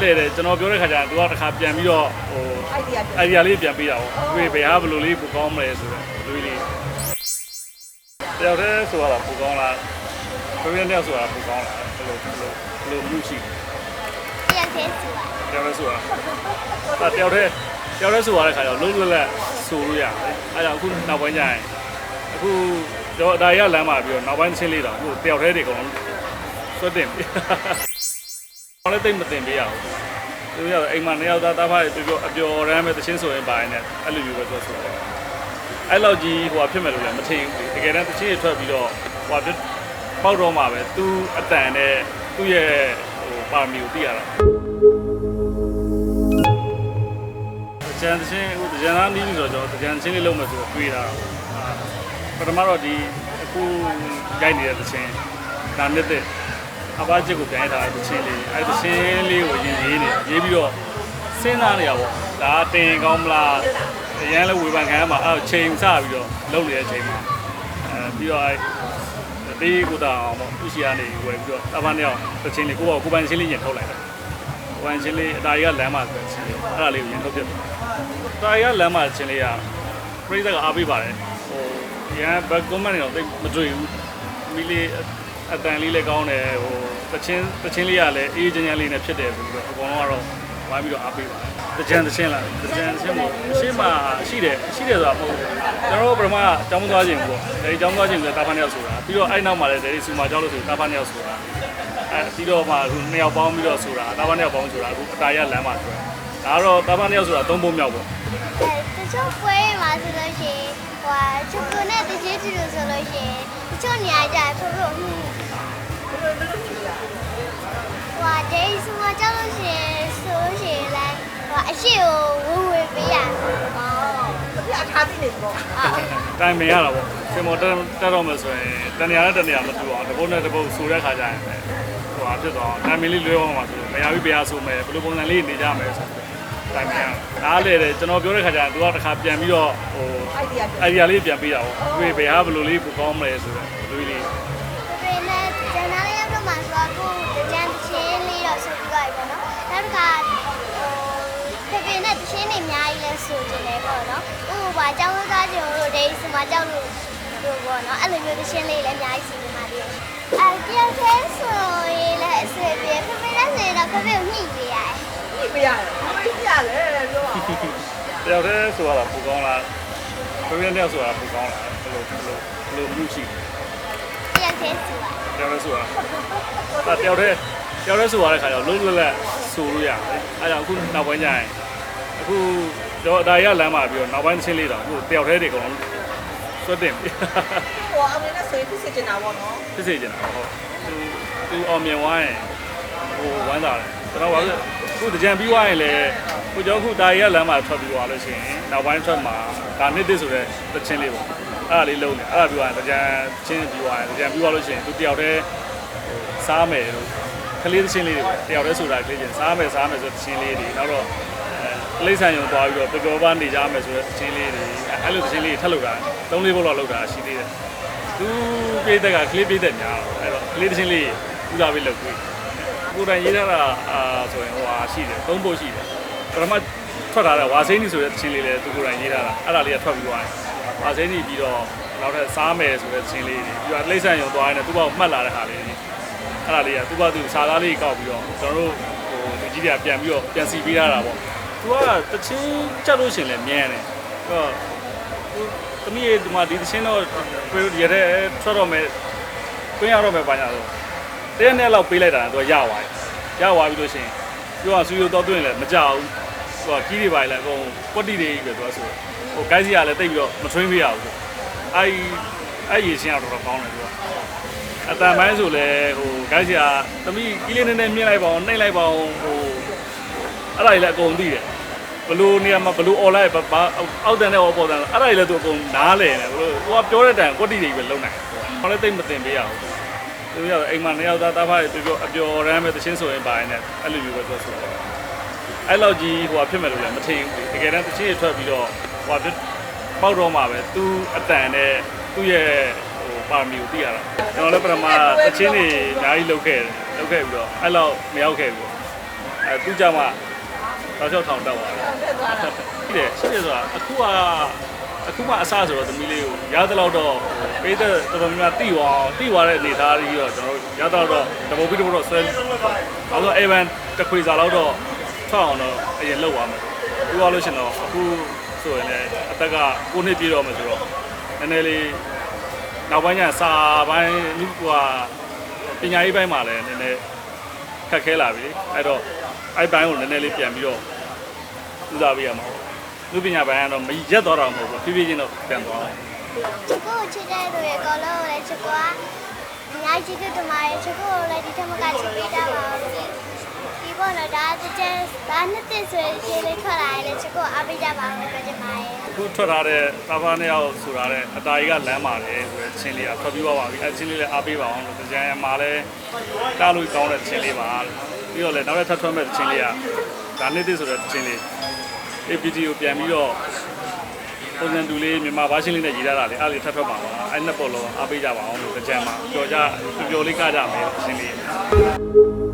နားလေတယ်ကျွန်တော်ပြောတဲ့ခါကျရင် तू ကတစ်ခါပြန်ပြီးတော့ဟိုအိုက်ဒီယာ idea လေးပြန်ပေးတာပေါ့သူဘယ်ဟာဘယ်လိုလေးပိုကောင်းမလဲဆိုတော့လူကြီးလေးတယောက်တည်းဆိုတော့ပိုကောင်းလားဘယ်နဲ့တယောက်ဆိုတာပိုကောင်းလားဘယ်လိုဘယ်လိုဘယ်လိုမှုရှိပြန်သေးစုပါတယောက်တည်းဆိုတာအဲတယောက်တည်းတယောက်တည်းဆိုရတဲ့ခါကျတော့လုံးလုံးလက်ဆိုလို့ရတယ်အဲကြောင့်အခုနောက်ပိုင်းကျရင်အခုတော့ဒါရလမ်းမှာပြီးတော့နောက်ပိုင်းချင်းလေးတော့အခုတယောက်တည်းတွေအကုန်လုံးဆွတ်တင်ပြီဘာလဲတိတ်မတင်ပေးရဘူး သူကအိမ်မှာနှစ်ယောက်သားသားဖားတွေပြောအပျော်ရမ်းပဲတချင်းဆိုရင်ပါရင်လည်းအဲ့လိုမျိုးပဲပြောဆိုတယ်အဲ့လောက်ကြီးဟိုဖြစ်မယ်လို့လည်းမထင်ဘူးတကယ်တမ်းတချင်းတွေထွက်ပြီးတော့ဟိုဖြစ်ပေါက်တော့မှာပဲသူအတန်နဲ့သူ့ရဲ့ဟိုပါမီကိုသိရတာကျန်တချင်းဟိုကျန်သားနီးပြီးတော့ကျွန်တော်ကျန်ချင်းလေးလုံးမယ်ဆိုတော့တွေးတာပထမတော့ဒီအခုရိုက်နေတဲ့တချင်းဒါနဲ့တဲ့ အဘချစ်ကိုပြန်ရထားတဲ့တချင်းလေးအဲတချင်းလေးကိုရင်ရေးနေရေးပြီးတော့စဉ်းစားနေရပေါ့ဒါတင်ကောင်းမလားအရန်လည်းဝေဖန်ခံရမှာအဲချိန်စပြီးတော့လုံနေတဲ့အချိန်မှာအဲပြီးတော့အဲတေးကိုတာအောင်ပေါ့သူရှိကနေဝယ်ပြီးတော့အဘနဲ့အောင်တချင်းလေးကိုယ့်ဘာကိုယ်ပိုင်ချင်းလေးရင်ထုတ်လိုက်တယ်ကိုယ်ပိုင်ချင်းလေးအတားကြီးကလမ်းမှာဆိုချင်းလေးအဲ့ဒါလေးကိုရင်ထုတ်ပြတယ်အတားကြီးကလမ်းမှာချင်းလေးကပြိဿကအားပေးပါတယ်ဟိုရန်ဘက်ကွန်မန့်တွေတော့တိတ်မတွေ့ဘူးမိလေး အတန်လေးလည်းကောင်းတယ်ဟိုတချင်းတချင်းလေးကလည်းအေးချမ်းချမ်းလေးနဲ့ဖြစ်တယ်ဆိုပြီးတော့အကုန်လုံးကတော့ဝိုင်းပြီးတော့အားပေးပါတယ်တကြံတချင်းလားတကြံတချင်းမို့အရှိမရှိတယ်ရှိတယ်ဆိုတာမဟုတ်ဘူးကျွန်တော်တို့ပထမအကြောင်းသွားခြင်းပေါ့အဲဒီအကြောင်းသွားခြင်းကတာဖာနှစ်ယောက်ဆိုတာပြီးတော့အဲ့နောက်မှာလည်းဒီစူမာကျောင်းလို့ဆိုတာဖာနှစ်ယောက်ဆိုတာအဲပြီးတော့မှအခုနှစ်ယောက်ပေါင်းပြီးတော့ဆိုတာတာဖာနှစ်ယောက်ပေါင်းဆိုတာအခုအတာရလမ်းမှာဆိုတာဒါကတော့တာဖာနှစ်ယောက်ဆိုတာသုံးပုံမြောက်ပေါ့အဲတ ချို့ပွဲမှာဆိုလို့ရှိရင်ဟိုချူကိုနဲ့တကြီးတူလို့ဆိုလို့ရှိရင်တချို့နေရာကျဖဖို့ဟွန်းဟိုဒေးစုမကြောက်လို့ရှိရင်ဆိုလို့ရှိရင်လည်းဟိုအရှိကိုဝဝဝပေးရအော်ပြအခါတိနေပေါ့အော်တိုင်ပင်ရတာပေါ့စင်မောတက်တက်တော့မယ်ဆိုရင်တနေရာနဲ့တနေရာမတူအောင်တစ်ပုတ်နဲ့တစ်ပုတ်ဆိုတဲ့ခါကျရင်ပဲဟိုဟာဖြစ်သွားအောင်တိုင်ပင်လေးလွဲအောင်ပါဆိုလို့မရပြီးပြရဆိုမယ်ဘယ်လိုပုံစံလေးနေကြမယ်ဆို တော့တိုင်ပင်ရနားလေတယ်ကျွန်တော်ပြောတဲ့ခါကျရင် तू ကတစ်ခါပြန်ပြီးတော့ဟိုအိုက်ဒီယာ idea လေးပြန်ပေးတာပေါ့သူဘယ်ဟာဘယ်လိုလေးပိုကောင်းမလဲဆိုတော့လူကြီးလေးဖေနဲ့ကျန်တာလေးရောက်တော့မှဆိုတော့ကိုတကြံချင်းလေးတော့ဆိုပြီးတော့ပေါ့နော်နောက်တစ်ခါဟိုဖေဖေနဲ့တချင်းတွေအများကြီးလဲဆိုကြတယ်ပေါ့နော်ဥပမာကျောင်းသားကျော်တို့ဒေးစုမကြောက်လို့လို့ပေါ့နော်အဲ့လိုမျိုးတချင်းလေးလည်းအများကြီးစီနေပါသေးတယ်အဲပြောင်းသေးဆိုရင်လည်းအဆွေပြေဖေဖေနဲ့ဆိုရင်တော့ဖေဖေကိုညှိပေးရတယ် ဒီပြရတယ်ဒီပြရတယ်ပြောပါတယောက်တည်းဆိုတော့ပိုကောင်းလားဘယ်လိုတယောက်ဆိုတာပိုကောင်းလားဘယ်လိုဘယ်လိုဘယ်လိုမှုရှိပြောင်းသေးဆိုပါတယောက်တည်းဆိုတာအဲတယောက်တည်းတယောက်တည်းဆိုရတဲ့ခါကျတော့လုံးလုံးလက်ဆိုလို့ရတယ်အဲကြောင့်အခုနောက်ပိုင်းကျရင်အခုတော့ဒါရလမ်းမှာပြီးတော့နောက်ပိုင်းချင်းလေးတော့အခုတယောက်တည်းတွေအကုန်လုံးဆွတ်တင်ပြီဟိုအမေနဲ့ဆွေးဖြစ်နေတာပေါ့နော်ဖြစ်စေချင်တာဟုတ်သူသူအောင်မြင်သွားရင်ဟိုဝမ်းသာတယ် ကျွန်တော်ကအခုတကြံပြီးသွားရင်လည်းကိုကျော်ခုတာရီကလမ်းမှာထွက်ပြီးသွားလို့ရှိရင်နောက်ပိုင်းထွက်မှာဒါနှစ်တစ်ဆိုတဲ့တချင်းလေးပေါ့အဲ့ဒါလေးလုံးနေအဲ့ဒါပြီးသွားရင်တကြံချင်းပြီးသွားရင်တကြံပြီးသွားလို့ရှိရင်သူတယောက်တည်းစားမယ်လို့ကလေးတချင်းလေးတွေပေါ့တယောက်တည်းဆိုတာကလေးချင်းစားမယ်စားမယ်ဆိုတဲ့တချင်းလေးတွေနောက်တော့အဲလိမ့်ဆန်ရုံသွားပြီးတော့ပျော်ပျော်ပါနေကြမယ်ဆိုတဲ့တချင်းလေးတွေအဲ့လိုတချင်းလေးထပ်လုပ်တာသုံးလေးဘုတ်လောက်လုပ်တာရှိသေးတယ်သူပြိတက်ကကလေးပြိတက်များတော့အဲ့တော့ကလေးတစ်ချင်းလေးဥစားပေးလုပ်ပြီး ကိုယ်တိုင်ရေးထားတာအာဆိုရင်ဟိုဟာရှိတယ်သုံးဖို့ရှိတယ်ပထမထွက်လာတဲ့ဝါစိမ့်ကြီးဆိုတဲ့ချင်းလေးလည်းသူကိုယ်တိုင်ရေးထားတာအဲ့ဒါလေးကထွက်ပြီးသွားတယ်ဝါစိမ့်ကြီးပြီးတော့နောက်ထပ်စားမယ်ဆိုတဲ့ချင်းလေးတွေပြီးတော့လိမ့်ဆန်ရုံသွားရင်သူ့ဘောက်မှတ်လာတဲ့ဟာလေးတွေအဲ့ဒါလေးကသူ့ဘောက်သူစားသားလေးကောက်ပြီးတော့ကျွန်တော်တို့ဟိုလူကြီးတွေကပြန်ပြီးတော့ပြန်စီပေးထားတာပေါ့သူကတချင်းချက်လို့ရှင်လည်းမြန်းတယ်အဲ့တော့သမီးဒီမှာဒီသချင်းတော့ပြေရတဲ့ထွက်တော့မယ်တွင်းရတော့မယ်ပါညာဆို တရက်နဲ့လောက်ပေးလိုက်တာသူကရသွားတယ်ရသွားပြီလို့ရှိရင်ပြောရဆူရတော့တွင်းလည်းမကြောက်ဘူးသူကကြီးတွေပါလည်းအကုန်ကွက်တိတွေကြီးပဲသူကဆိုဟိုကိုင်းစီကလည်းတိတ်ပြီးတော့မထွင်းပေးရဘူးအဲ့အဲ့ရေချင်းကတော့တော်တော်ကောင်းတယ်သူကအတန်ပိုင်းဆိုလဲဟိုကိုင်းစီကသမီးကြီးလေးနည်းနည်းမြင့်လိုက်ပါအောင်နှိမ့်လိုက်ပါအောင်ဟိုအဲ့ဒါကြီးလည်းအကုန်သိတယ်ဘလို့နေရာမှာဘလို့ online ဘာအောက်တန်နဲ့အော်ပေါ်တန်အဲ့ဒါတွေလည်းသူအကုန်နားလည်နေဘလို့ကိုကပြောတဲ့တိုင်ကွက်တီတွေပဲလုံနိုင်တယ်ဘာလဲတိတ်မတင်ပေးရဘူး သူကအိမ်မှာနှစ်ယောက်သားတားဖားတွေပြောအပျော်ရမ်းပဲတချင်းဆိုရင်ပါရင်လည်းအဲ့လိုမျိုးပဲပြောဆိုတယ်အဲ့လောက်ကြီးဟိုဖြစ်မယ်လို့လည်းမထင်ဘူးတကယ်တမ်းတချင်းတွေထွက်ပြီးတော့ဟိုပေါက်တော့မှာပဲသူအတန်နဲ့သူ့ရဲ့ဟိုပါမီကိုသိရတာကျွန်တော်လည်းပထမတချင်းတွေအများကြီးလုပ်ခဲ့တယ်လုပ်ခဲ့ပြီးတော့အဲ့လောက်မရောက်ခဲ့ဘူးအဲသူကြမှာတော့ချောက်ထောင်တက်သွားတယ်တက်သွားတာရှိတယ်ရှိတယ်ဆိုတာအခုက အခုမှအစဆိုတော့သမီးလေးကိုရသလောက်တော့ပေးတဲ့တော်တော်များများတိသွားအောင်တိသွားတဲ့အနေသားကြီးတော့ကျွန်တော်ရသလောက်တော့တဘောပြီးတဘောတော့ဆွဲအောင်ဆိုအေဗန်တစ်ခွေစာလောက်တော့ထွက်အောင်တော့အရင်လောက်သွားမယ်ပြီးသွားလို့ရှင်တော့အခုဆိုရင်လည်းအသက်က9နှစ်ပြည့်တော့မယ်ဆိုတော့နည်းနည်းလေးနောက်ပိုင်းကျရင်စာပိုင်းလူကပညာရေးပိုင်းမှာလည်းနည်းနည်းခက်ခဲလာပြီအဲ့တော့အဲ့ဘိုင်းကိုနည်းနည်းလေးပြန်ပြီးတော့ဦးစားပေးရမှာပေါ့ လူပညာပိုင်းကတော့မရက်တော့တော့မဟုတ်ဘူးဖြည်းဖြည်းချင်းတော့ပြန်သွားတယ်ချစ်ကိုချစ်တဲ့သူရဲ့ကောလုံးကိုလည်းချစ်ကိုကအများကြီးချစ်တဲ့တမရဲ့ချစ်ကိုကိုလည်းဒီထက်မကချစ်ပေးတာပါဘူးဒီပေါ်တော့ဒါတကြံဒါနှစ်သိဆိုရင်ခြေလေးထွက်လာရင်လည်းချစ်ကိုအားပေးကြပါဦးပြောချင်ပါတယ်အခုထွက်ထားတဲ့တာဖာနှစ်ယောက်ဆိုထားတဲ့အတားကြီးကလမ်းပါတယ်ဆိုတဲ့ချင်းလေးကထွက်ပြီးသွားပါပြီအဲချင်းလေးလည်းအားပေးပါအောင်လို့ကြံရမှာလည်းတားလို့ကောင်းတဲ့ချင်းလေးပါပြီးတော့လည်းနောက်ထပ်ထပ်ထွက်မဲ့ချင်းလေးကဒါနှစ်သိဆိုတဲ့ချင်းလေး APT ကိုပြန်ပြီးတော့ပုံစံတူလေးမြန်မာဘာရှင်းလေးနဲ့ရေးထားတာလေအားလေးထပ်ထွက်ပါပါအဲနှစ်ပုတ်လုံးအားပေးကြပါအောင်လို့ကြံမှာကြော်ကြပျော်ပျော်လေးကကြမယ်ချင်းလေး